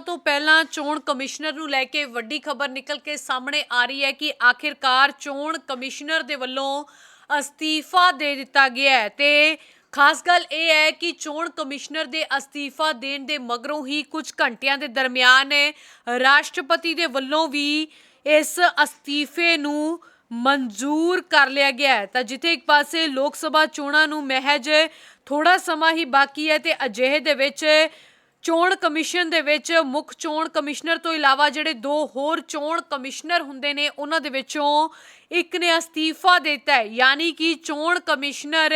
ਤੋਂ ਪਹਿਲਾਂ ਚੋਣ ਕਮਿਸ਼ਨਰ ਨੂੰ ਲੈ ਕੇ ਵੱਡੀ ਖਬਰ ਨਿਕਲ ਕੇ ਸਾਹਮਣੇ ਆ ਰਹੀ ਹੈ ਕਿ ਆਖਿਰਕਾਰ ਚੋਣ ਕਮਿਸ਼ਨਰ ਦੇ ਵੱਲੋਂ ਅਸਤੀਫਾ ਦੇ ਦਿੱਤਾ ਗਿਆ ਹੈ। ਤੇ ਖਾਸ ਗੱਲ ਇਹ ਹੈ ਕਿ ਚੋਣ ਕਮਿਸ਼ਨਰ ਦੇ ਅਸਤੀਫਾ ਦੇਣ ਦੇ ਮਗਰੋਂ ਹੀ ਕੁਝ ਘੰਟਿਆਂ ਦੇ ਦਰਮਿਆਨ ਰਾਸ਼ਟਰਪਤੀ ਦੇ ਵੱਲੋਂ ਵੀ ਇਸ ਅਸਤੀਫੇ ਨੂੰ ਮਨਜ਼ੂਰ ਕਰ ਲਿਆ ਗਿਆ ਹੈ। ਤਾਂ ਜਿੱਥੇ ਇੱਕ ਪਾਸੇ ਲੋਕ ਸਭਾ ਚੋਣਾਂ ਨੂੰ ਮਹਿਜ ਥੋੜਾ ਸਮਾਂ ਹੀ ਬਾਕੀ ਹੈ ਤੇ ਅਜਿਹੇ ਦੇ ਵਿੱਚ ਚੋਣ ਕਮਿਸ਼ਨ ਦੇ ਵਿੱਚ ਮੁੱਖ ਚੋਣ ਕਮਿਸ਼ਨਰ ਤੋਂ ਇਲਾਵਾ ਜਿਹੜੇ ਦੋ ਹੋਰ ਚੋਣ ਕਮਿਸ਼ਨਰ ਹੁੰਦੇ ਨੇ, ਉਹਨਾਂ ਦੇ ਵਿੱਚੋਂ ਇੱਕ ਨੇ ਅਸਤੀਫਾ ਦਿੱਤਾ ਹੈ। ਯਾਨੀ ਕਿ ਚੋਣ ਕਮਿਸ਼ਨਰ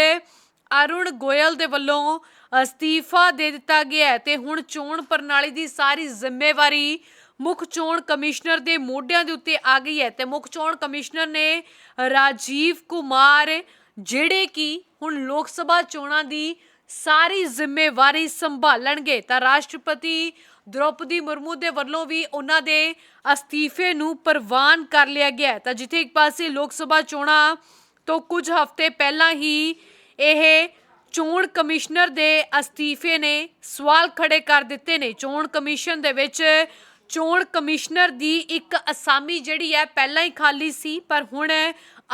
ਅਰੁਣ ਗੋਇਲ ਦੇ ਵੱਲੋਂ ਅਸਤੀਫਾ ਦੇ ਦਿੱਤਾ ਗਿਆ ਹੈ ਤੇ ਹੁਣ ਚੋਣ ਪ੍ਰਣਾਲੀ ਦੀ ਸਾਰੀ ਜ਼ਿੰਮੇਵਾਰੀ ਮੁੱਖ ਚੋਣ ਕਮਿਸ਼ਨਰ ਦੇ ਮੋਢਿਆਂ ਦੇ ਉੱਤੇ ਆ ਗਈ ਹੈ ਤੇ ਮੁੱਖ ਚੋਣ ਕਮਿਸ਼ਨਰ ਨੇ ਰਾਜੀਵ ਕੁਮਾਰ, ਜਿਹੜੇ ਕਿ ਹੁਣ ਲੋਕ ਸਭਾ ਚੋਣਾਂ ਦੀ ਸਾਰੀ ਜ਼ਿੰਮੇਵਾਰੀ ਸੰਭਾਲਣਗੇ ਤਾਂ ਰਾਸ਼ਟਰਪਤੀ ਦ੍ਰੋਪਦੀ ਮੁਰਮੂ ਦੇ ਵੱਲੋਂ ਵੀ ਉਹਨਾਂ ਦੇ ਅਸਤੀਫੇ ਨੂੰ ਪ੍ਰਵਾਨ ਕਰ ਲਿਆ ਗਿਆ ਤਾਂ ਜਿੱਥੇ ਇੱਕ ਪਾਸੇ ਲੋਕ ਸਭਾ ਚੋਣਾਂ ਤੋਂ ਕੁਝ ਹਫ਼ਤੇ ਪਹਿਲਾਂ ਹੀ ਇਹ ਚੋਣ ਕਮਿਸ਼ਨਰ ਦੇ ਅਸਤੀਫੇ ਨੇ ਸਵਾਲ ਖੜੇ ਕਰ ਦਿੱਤੇ ਨੇ। ਚੋਣ ਕਮਿਸ਼ਨ ਦੇ ਵਿੱਚ ਚੋਣ ਕਮਿਸ਼ਨਰ ਦੀ ਇੱਕ ਅਸਾਮੀ ਜਿਹੜੀ ਹੈ ਪਹਿਲਾਂ ਹੀ ਖਾਲੀ ਸੀ, ਪਰ ਹੁਣ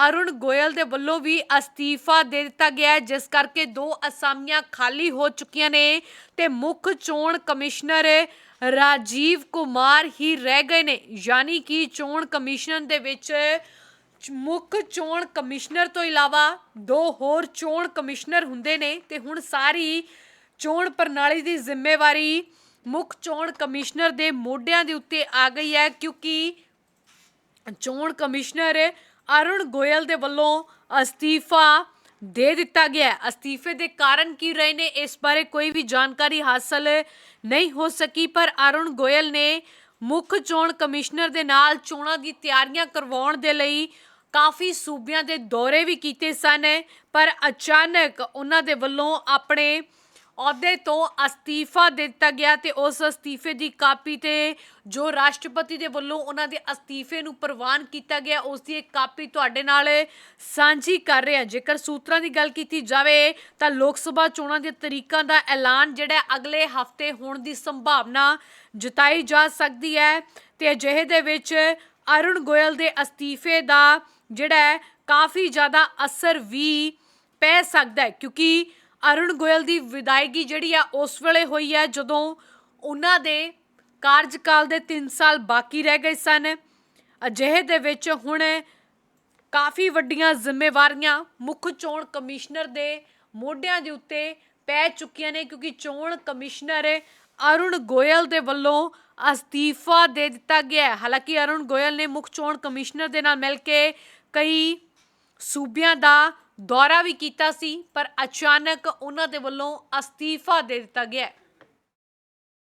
ਅਰੁਣ ਗੋਇਲ ਦੇ ਵੱਲੋਂ ਵੀ ਅਸਤੀਫਾ ਦੇ ਦਿੱਤਾ ਗਿਆ ਹੈ, ਜਿਸ ਕਰਕੇ ਦੋ ਅਸਾਮੀਆਂ ਖਾਲੀ ਹੋ ਚੁੱਕੀਆਂ ਨੇ ਤੇ ਮੁੱਖ ਚੋਣ ਕਮਿਸ਼ਨਰ ਰਾਜੀਵ ਕੁਮਾਰ ਹੀ ਰਹਿ ਗਏ ਨੇ। ਯਾਨੀ ਕਿ ਚੋਣ ਕਮਿਸ਼ਨ ਦੇ ਵਿੱਚ ਮੁੱਖ ਚੋਣ ਕਮਿਸ਼ਨਰ ਤੋਂ ਇਲਾਵਾ ਦੋ ਹੋਰ ਚੋਣ ਕਮਿਸ਼ਨਰ ਹੁੰਦੇ ਨੇ ਤੇ ਹੁਣ ਸਾਰੀ ਚੋਣ ਪ੍ਰਣਾਲੀ ਦੀ ਜ਼ਿੰਮੇਵਾਰੀ ਮੁੱਖ ਚੋਣ ਕਮਿਸ਼ਨਰ ਦੇ ਮੋਢਿਆਂ ਦੇ ਉੱਤੇ ਆ ਗਈ ਹੈ ਕਿਉਂਕਿ ਚੋਣ ਕਮਿਸ਼ਨਰ ਅਰੁਣ ਗੋਇਲ ਦੇ ਵੱਲੋਂ ਅਸਤੀਫਾ ਦੇ ਦਿੱਤਾ ਗਿਆ ਅਸਤੀਫੇ ਦੇ ਕਾਰਨ ਕੀ ਰਹੇ ਨੇ, ਇਸ ਬਾਰੇ ਕੋਈ ਵੀ ਜਾਣਕਾਰੀ ਹਾਸਲ ਨਹੀਂ ਹੋ ਸਕੀ, ਪਰ ਅਰੁਣ ਗੋਇਲ ਨੇ ਮੁੱਖ ਚੋਣ ਕਮਿਸ਼ਨਰ ਦੇ ਨਾਲ ਚੋਣਾਂ ਦੀ ਤਿਆਰੀਆਂ ਕਰਵਾਉਣ ਦੇ ਲਈ ਕਾਫੀ ਸੂਬਿਆਂ ਦੇ ਦੌਰੇ ਵੀ ਕੀਤੇ ਸਨ, ਪਰ ਅਚਾਨਕ ਉਹਨਾਂ ਦੇ ਵੱਲੋਂ ਆਪਣੇ ਅਹੁਦੇ ਤੋਂ ਅਸਤੀਫਾ ਦੇ ਦਿੱਤਾ ਗਿਆ ਤੇ ਉਸ ਅਸਤੀਫੇ ਦੀ ਕਾਪੀ ਤੇ ਜੋ ਰਾਸ਼ਟਰਪਤੀ ਦੇ ਵੱਲੋਂ ਉਹਨਾਂ ਦੇ ਅਸਤੀਫੇ ਨੂੰ ਪ੍ਰਵਾਨ ਕੀਤਾ ਗਿਆ, ਉਸ ਦੀ ਇੱਕ ਕਾਪੀ ਤੁਹਾਡੇ ਨਾਲ ਸਾਂਝੀ ਕਰ ਰਹੇ ਹਾਂ। ਜੇਕਰ ਸੂਤਰਾਂ ਦੀ ਗੱਲ ਕੀਤੀ ਜਾਵੇ ਤਾਂ ਲੋਕ ਸਭਾ ਚੋਣਾਂ ਦੇ ਤਰੀਕਾਂ ਦਾ ਐਲਾਨ ਜਿਹੜਾ ਅਗਲੇ ਹਫ਼ਤੇ ਹੋਣ ਦੀ ਸੰਭਾਵਨਾ ਜਤਾਈ ਜਾ ਸਕਦੀ ਹੈ ਤੇ ਅਜਿਹੇ ਦੇ ਵਿੱਚ ਅਰੁਣ ਗੋਇਲ ਦੇ ਅਸਤੀਫੇ ਦਾ ਜਿਹੜਾ ਕਾਫੀ ਜ਼ਿਆਦਾ ਅਸਰ ਵੀ ਪੈ ਸਕਦਾ ਹੈ, ਕਿਉਂਕਿ ਅਰੁਣ ਗੋਇਲ ਦੀ ਵਿਦਾਇਗੀ ਜਿਹੜੀ ਆ ਉਸ ਵੇਲੇ ਹੋਈ ਹੈ ਜਦੋਂ ਉਹਨਾਂ ਦੇ ਕਾਰਜਕਾਲ ਦੇ 3 ਸਾਲ ਬਾਕੀ ਰਹਿ ਗਏ ਸਨ। ਅਜਿਹੇ ਦੇ ਵਿੱਚ ਹੁਣ ਕਾਫੀ ਵੱਡੀਆਂ ਜ਼ਿੰਮੇਵਾਰੀਆਂ ਮੁੱਖ ਚੋਣ ਕਮਿਸ਼ਨਰ ਦੇ ਮੋਢਿਆਂ ਦੇ ਉੱਤੇ ਪੈ ਚੁੱਕੀਆਂ ਨੇ ਕਿਉਂਕਿ ਚੋਣ ਕਮਿਸ਼ਨਰ ਅਰੁਣ ਗੋਇਲ ਦੇ ਵੱਲੋਂ ਅਸਤੀਫਾ ਦੇ ਦਿੱਤਾ ਗਿਆ ਹੈ। ਹਾਲਾਂਕਿ ਅਰੁਣ ਗੋਇਲ ਨੇ ਮੁੱਖ ਚੋਣ ਕਮਿਸ਼ਨਰ ਦੇ ਨਾਲ ਮਿਲ ਕੇ ਕਈ ਸੂਬਿਆਂ ਦਾ ਦੌਰਾ ਵੀ ਕੀਤਾ ਸੀ ਪਰ ਅਚਾਨਕ ਉਹਨਾਂ ਦੇ ਵੱਲੋਂ ਅਸਤੀਫਾ ਦੇ ਦਿੱਤਾ ਗਿਆ